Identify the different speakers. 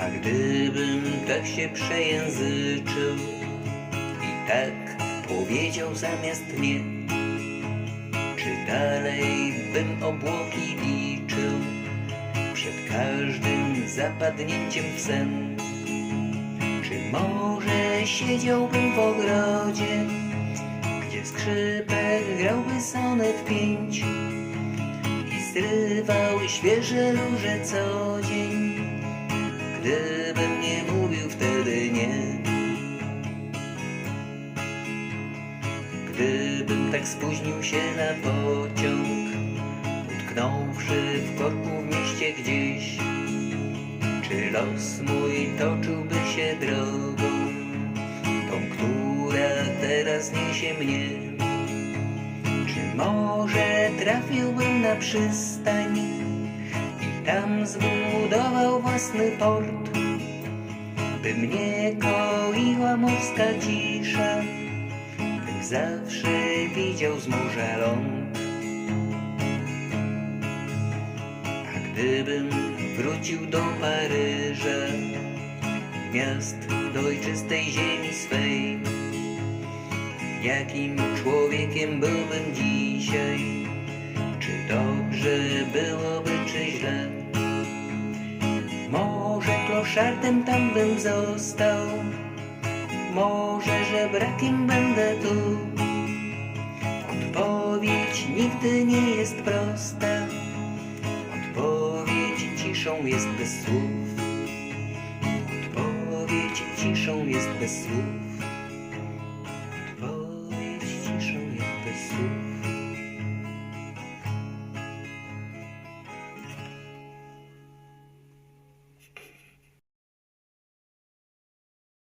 Speaker 1: A gdybym tak się przejęzyczył i tak powiedział zamiast nie, czy dalej bym obłoki liczył przed każdym zapadnięciem w sen? Czy może siedziałbym w ogrodzie, gdzie skrzypek grałby sonet pięć i zrywał świeże róże co dzień, gdybym nie mówił wtedy nie. Gdybym tak spóźnił się na pociąg, utknąwszy w korku w mieście gdzieś, czy los mój toczyłby się drogą, tą, która teraz niesie mnie? Czy może trafiłbym na przystań tam zbudował własny port, by mnie koiła morska cisza, bym zawsze widział z morza ląd. A gdybym wrócił do Paryża, miast do ojczystej ziemi swej, jakim człowiekiem byłbym dzisiaj? Czy dobrze byłoby, czy źle? Może kloszardem tam bym został, może żebrakiem będę tu. Odpowiedź nigdy nie jest prosta, odpowiedź ciszą jest bez słów. Odpowiedź ciszą jest bez słów.